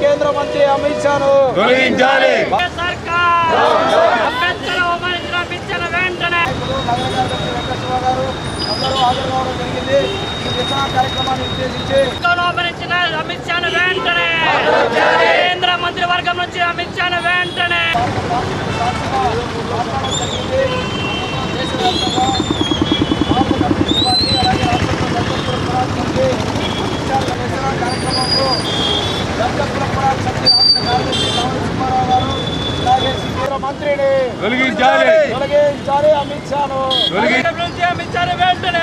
కేంద్ర మంత్రి అమిత్ షాను. తొలగించాలి. సర్కార్? అంబేద్కర్ అవమానించిన పిచ్చల వెంటనే. వెంకటేశ్వర గారు అందరూ హాజరు కావడం జరిగింది ఈ నిరసన కార్యక్రమాన్ని ఉద్దేశించి అవమానించిన అమిత్ షాను వెంటనే. కేంద్ర మంత్రి వర్గం నుంచి అమిత్ షాను వెంటనే. మాట్లాడడం జరిగింది దేశవ్యాప్తంగా బాబు కమ్యూనిస్ట్ పార్టీ అలాగే రాష్ట్రంలో దత్తపురం పరాగ్ సమితి విచారణ నిరసన కార్యక్రమంలో దత్తపురం పరాగ్ సమితి రాష్ట్ర కార్యదర్శి కావలి సుబ్బారావు గారు అలాగే కేంద్ర మంత్రిని తొలగించాలి. తొలగించాలి అమిత్ షాను. వెంటనే అమిత్ షాను వెంటనే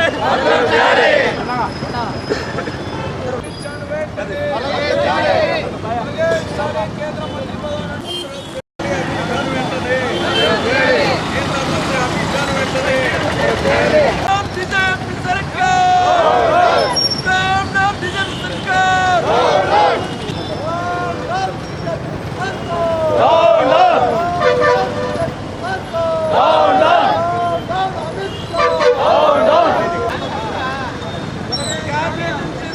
తొలగించాలి కేంద్ర మంత్రి పదవి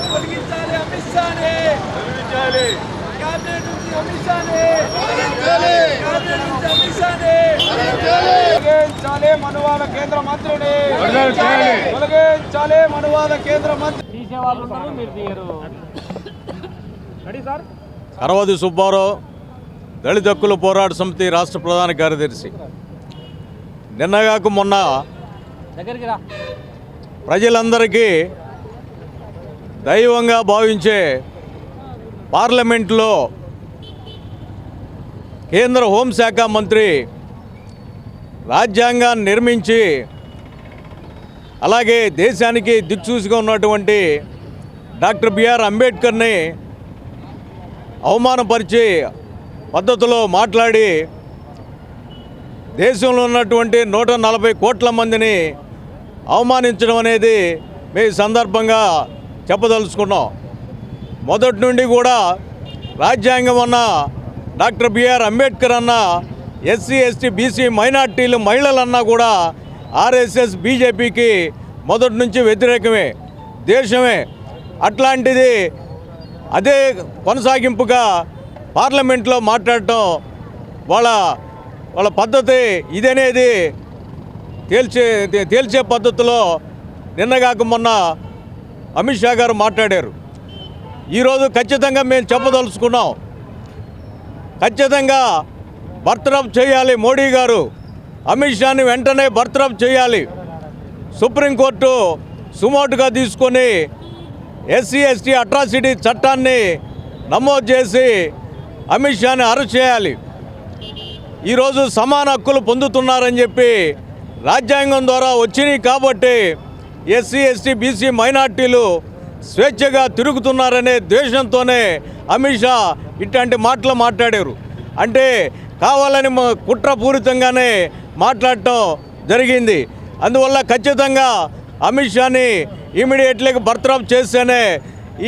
తొలగించాలి అమిత్ షాని క్యాబినెట్ నుంచి అమిత్ షాని క్యాబినెట్ నుంచి అమిత్ షాని తొలగించాలి మనువాద కేంద్ర మంత్రిని తొలగించాలి మనువాద కేంద్ర మంత్రి సుబ్బారావు దళిత హక్కుల పోరాట సమితి రాష్ట్ర ప్రధాన కార్యదర్శి. నిన్నగాక మొన్న ప్రజలందరికీ దైవంగా భావించే పార్లమెంట్లో కేంద్ర హోంశాఖ మంత్రి రాజ్యాంగాన్ని నిర్మించి అలాగే దేశానికి దిక్సూచిగా ఉన్నటువంటి డాక్టర్ బిఆర్ అంబేద్కర్ని అవమానపరిచే పద్ధతిలో మాట్లాడి దేశంలో ఉన్నటువంటి నూట నలభై కోట్ల మందిని అవమానించడం అనేది మీ సందర్భంగా చెప్పదలుచుకున్నాం. మొదటి నుండి కూడా రాజ్యాంగం అన్న డాక్టర్ బిఆర్ అంబేద్కర్ అన్న ఎస్సీ ఎస్టీ బీసీ మైనార్టీలు మహిళలన్నా కూడా ఆర్ఎస్ఎస్ బీజేపీకి మొదటి నుంచి వ్యతిరేకమే దేశమే. అట్లాంటిది అదే కొనసాగింపుగా పార్లమెంట్లో మాట్లాడటం వాళ్ళ వాళ్ళ పద్ధతి ఇదనేది తేల్చే తేల్చే పద్ధతిలో నిన్నగాక మొన్న అమిత్ షా గారు మాట్లాడారు. ఈరోజు ఖచ్చితంగా మేము చెప్పదలుచుకున్నాం. ఖచ్చితంగా బర్తరఫ్ చేయాలి మోడీ గారు. అమిత్ షాని వెంటనే బర్తరఫ్ చేయాలి. సుప్రీంకోర్టు సుమోటుగా తీసుకొని ఎస్సీ ఎస్టీ అట్రాసిటీ చట్టాన్ని నమోదు చేసి అమిత్ షాని అరెస్ట్ చేయాలి. ఈరోజు సమాన హక్కులు పొందుతున్నారని చెప్పి రాజ్యాంగం ద్వారా వచ్చినాయి కాబట్టి ఎస్సీ ఎస్టీ బీసీ మైనార్టీలు స్వేచ్ఛగా తిరుగుతున్నారనే ద్వేషంతోనే అమిత్ షా ఇట్లాంటి మాటలు మాట్లాడారు. అంటే కావాలని కుట్రపూరితంగానే మాట్లాడటం జరిగింది. అందువల్ల ఖచ్చితంగా అమిత్ షాని ఇమీడియట్లీగా బర్తరఫ్ చేస్తేనే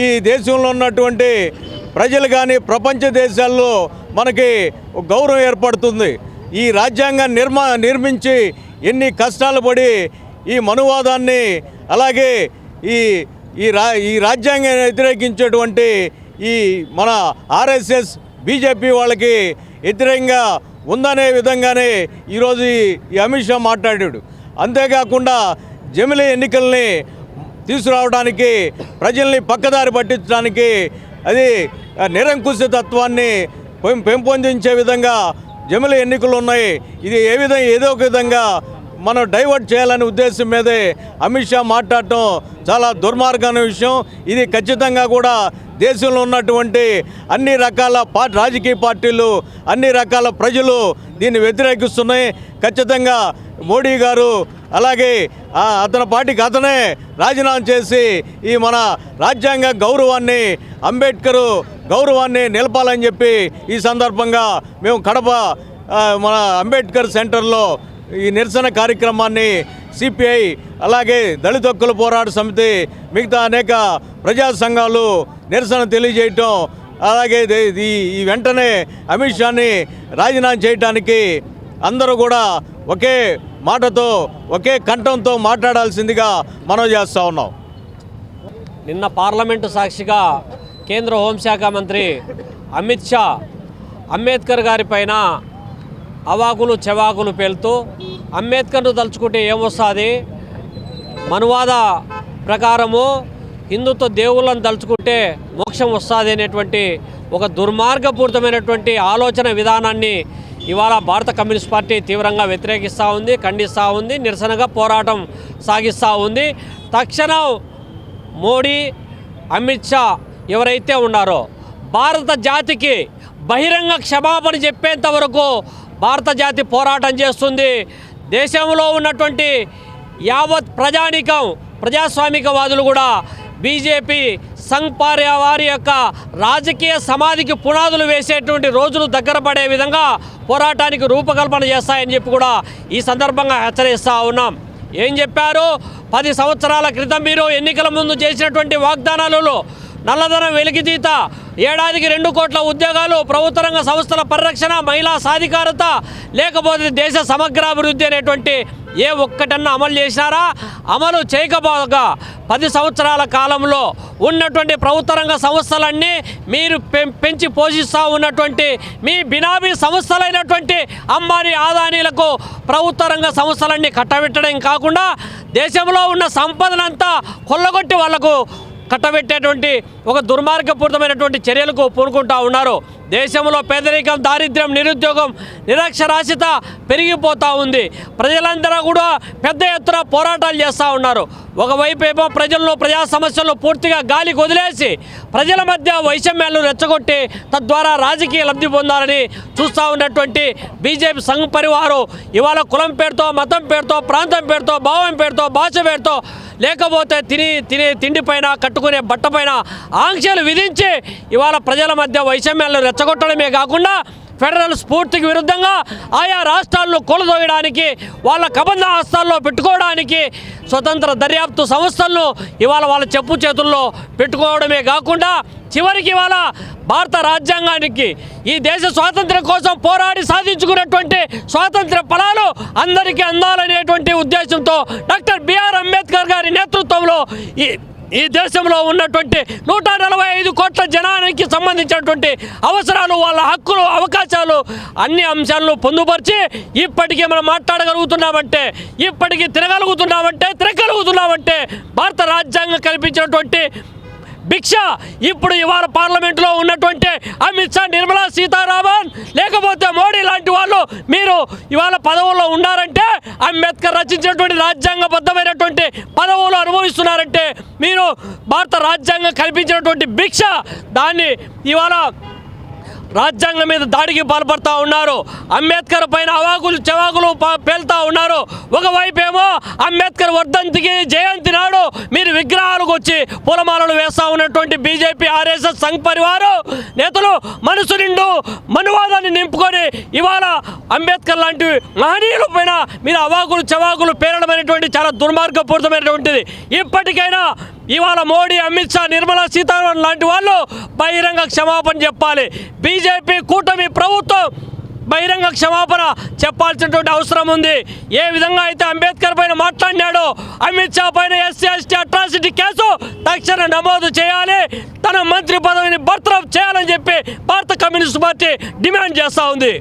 ఈ దేశంలో ఉన్నటువంటి ప్రజలు కానీ ప్రపంచ దేశాల్లో మనకి గౌరవం ఏర్పడుతుంది. ఈ రాజ్యాంగాన్ని నిర్మా నిర్మించి ఎన్ని కష్టాలు పడి ఈ మనువాదాన్ని అలాగే ఈ ఈ రా ఈ రాజ్యాంగాన్ని వ్యతిరేకించేటువంటి ఈ మన ఆర్ఎస్ఎస్ బీజేపీ వాళ్ళకి వ్యతిరేకంగా ఉందనే విధంగానే ఈరోజు ఈ- అమిత్ షా మాట్లాడాడు. అంతేకాకుండా జమిలీ ఎన్నికల్ని తీసుకురావడానికి ప్రజల్ని పక్కదారి పట్టించడానికి అది నిరంకుశ నిరంకుశతత్వాన్ని పెం- పెంపొందించే విధంగా జమిలీ ఎన్నికలు ఉన్నాయి. ఇది ఏ విధంగా ఏదో ఒక విధంగా మనం డైవర్ట్ చేయాలనే ఉద్దేశం మీదే అమిత్ షా మాట్లాడటం చాలా దుర్మార్గమైన విషయం. ఇది ఖచ్చితంగా కూడా దేశంలో ఉన్నటువంటి అన్ని రకాల పార్టీ రాజకీయ పార్టీలు అన్ని రకాల ప్రజలు దీన్ని వ్యతిరేకిస్తున్నాయి. ఖచ్చితంగా మోడీ గారు అలాగే అతని పార్టీకి అతనే రాజీనామా చేసి ఈ మన రాజ్యాంగ గౌరవాన్ని అంబేద్కరు గౌరవాన్ని నిలపాలని చెప్పి ఈ సందర్భంగా మేము కడప మన అంబేద్కర్ సెంటర్లో ఈ నిరసన కార్యక్రమాన్ని సిపిఐ అలాగే దళిత హక్కుల పోరాట సమితి మిగతా అనేక ప్రజా సంఘాలు నిరసన తెలియజేయటం అలాగే ఈ వెంటనే అమిత్ షాని రాజీనామా చేయటానికి అందరూ కూడా ఒకే మాటతో ఒకే కంఠంతో మాట్లాడాల్సిందిగా మనం చేస్తూ ఉన్నాం. నిన్న పార్లమెంటు సాక్షిగా కేంద్ర హోంశాఖ మంత్రి అమిత్ షా అంబేద్కర్ గారి పైన అవాకులు చెవాకులు పేలుతూ అంబేద్కర్ను తలుచుకుంటే ఏమొస్తుంది? మనువాద ప్రకారము హిందుత్వ దేవుళ్ళను తలుచుకుంటే మోక్షం వస్తుంది అనేటువంటి ఒక దుర్మార్గపూరితమైనటువంటి ఆలోచన విధానాన్ని ఇవాళ భారత కమ్యూనిస్ట్ పార్టీ తీవ్రంగా వ్యతిరేకిస్తూ ఉంది ఖండిస్తూ ఉంది నిరసనగా పోరాటం సాగిస్తూ ఉంది. తక్షణం మోడీ అమిత్ షా ఎవరైతే ఉన్నారో భారత జాతికి బహిరంగ క్షమాపణ చెప్పేంత వరకు భారత జాతి పోరాటం చేస్తుంది. దేశంలో ఉన్నటువంటి యావత్ ప్రజానికం ప్రజాస్వామికవాదులు కూడా బీజేపీ సంఘ్ పార్యవారి యొక్క రాజకీయ సమాధికి పునాదులు వేసేటువంటి రోజులు దగ్గర పడే విధంగా పోరాటానికి రూపకల్పన చేస్తాయని చెప్పి కూడా ఈ సందర్భంగా హెచ్చరిస్తూ ఉన్నాం. ఏం చెప్పారు? పది సంవత్సరాల క్రితం మీరు ఎన్నికల ముందు చేసినటువంటి వాగ్దానాలలో నల్లధనం వెలికితీత ఏడాదికి రెండు కోట్ల ఉద్యోగాలు ప్రభుత్వ రంగ సంస్థల పరిరక్షణ మహిళా సాధికారత లేకపోతే దేశ సమగ్రాభివృద్ధి అనేటువంటి ఏ ఒక్కటన్నా అమలు చేశారా అమలు చేయకపోగా పది సంవత్సరాల కాలంలో ఉన్నటువంటి ప్రభుత్వ రంగ సంస్థలన్నీ మీరు పెం- పెంచి పోషిస్తూ ఉన్నటువంటి మీ బినామీ సంస్థలైనటువంటి అంబానీ ఆదానీలకు ప్రభుత్వ రంగ సంస్థలన్నీ కట్టబెట్టడం కాకుండా దేశంలో ఉన్న సంపదనంతా కొల్లగొట్టి వాళ్ళకు కట్టబెట్టేటువంటి ఒక దుర్మార్గపూరితమైనటువంటి చర్యలకు పూనుకుంటా ఉన్నారు. దేశంలో పేదరికం దారిద్ర్యం నిరుద్యోగం నిరక్షరాస్యత పెరిగిపోతూ ఉంది. ప్రజలందరూ కూడా పెద్ద ఎత్తున పోరాటాలు చేస్తూ ఉన్నారు. ఒకవైపేమో ప్రజలను ప్రజా సమస్యలను పూర్తిగా గాలికి వదిలేసి ప్రజల మధ్య వైషమ్యాలను రెచ్చగొట్టి తద్వారా రాజకీయ లబ్ధి పొందాలని చూస్తూ ఉన్నటువంటి బీజేపీ సంఘ్ పరివారు ఇవాళ కులం పేరుతో మతం పేరుతో ప్రాంతం పేరుతో భావం పేరుతో భాష పేరుతో లేకపోతే తిని తినే తిండిపైన కట్టుకునే బట్టపైన ఆంక్షలు విధించి ఇవాళ ప్రజల మధ్య వైషమ్యాలను రెచ్చగొట్టడమే కాకుండా ఫెడరల్ స్ఫూర్తికి విరుద్ధంగా ఆయా రాష్ట్రాలను కూలదోయడానికి వాళ్ళ కబంధ హస్తాల్లో పెట్టుకోవడానికి స్వతంత్ర దర్యాప్తు సంస్థలను ఇవాళ వాళ్ళ చెప్పు చేతుల్లో పెట్టుకోవడమే కాకుండా చివరికి ఇవాళ భారత రాజ్యాంగానికి ఈ దేశ స్వాతంత్ర్యం కోసం పోరాడి సాధించుకున్నటువంటి స్వాతంత్ర ఫలాలు అందరికీ అందాలనేటువంటి ఉద్దేశంతో డాక్టర్ బిఆర్ అంబేద్కర్ ఈ ఈ దేశంలో ఉన్నటువంటి నూట నలభై ఐదు కోట్ల జనానికి సంబంధించినటువంటి అవసరాలు వాళ్ళ హక్కులు అవకాశాలు అన్ని అంశాలను పొందుపరిచి ఇప్పటికీ మనం మాట్లాడగలుగుతున్నామంటే ఇప్పటికీ తిరగలుగుతున్నామంటే తిరగలుగుతున్నామంటే భారత రాజ్యాంగం కల్పించినటువంటి భిక్ష. ఇప్పుడు ఇవాళ పార్లమెంట్లో ఉన్నటువంటి అమిత్ షా నిర్మలా సీతారామన్ లేకపోతే మోడీ లాంటి వాళ్ళు మీరు ఇవాళ పదవుల్లో ఉన్నారంటే అంబేద్కర్ రచించినటువంటి రాజ్యాంగబద్ధమైనటువంటి పదవులు అనుభవిస్తున్నారంటే మీరు భారత రాజ్యాంగం కల్పించినటువంటి భిక్ష దాన్ని ఇవాళ రాజ్యాంగం మీద దాడికి పాల్పడతా ఉన్నారు. అంబేద్కర్ పైన అవాకులు చెవాకులు పా- పేలుతా ఉన్నారు. ఒకవైపేమో అంబేద్కర్ వర్ధంతికి జయంతి నాడు మీరు విగ్రహాలకు వచ్చి పూలమాలలు వేస్తా ఉన్నటువంటి బీజేపీ ఆర్ఎస్ఎస్ సంఘ్ పరివారు నేతలు మనసు నిండు మనువాదాన్ని నింపుకొని ఇవాళ అంబేద్కర్ లాంటి మహనీయుల పైన మీరు అవాకులు చవాకులు పేరడం అనేటువంటి చాలా దుర్మార్గపూరితమైనటువంటిది. ఇప్పటికైనా ఇవాళ మోడీ అమిత్ షా నిర్మలా సీతారామన్ లాంటి వాళ్ళు బహిరంగ క్షమాపణ చెప్పాలి. బీజేపీ కూటమి ప్రభుత్వం బహిరంగ క్షమాపణ చెప్పాల్సినటువంటి అవసరం ఉంది. ఏ విధంగా అయితే అంబేద్కర్ పైన మాట్లాడినాడో అమిత్ షా పైన ఎస్సీ ఎస్టీ అట్రాసిటీ కేసు తక్షణ నమోదు చేయాలి. తన మంత్రి పదవిని బర్తరఫ్ చేయాలని చెప్పి భారత కమ్యూనిస్ట్ పార్టీ డిమాండ్ చేస్తూ ఉంది.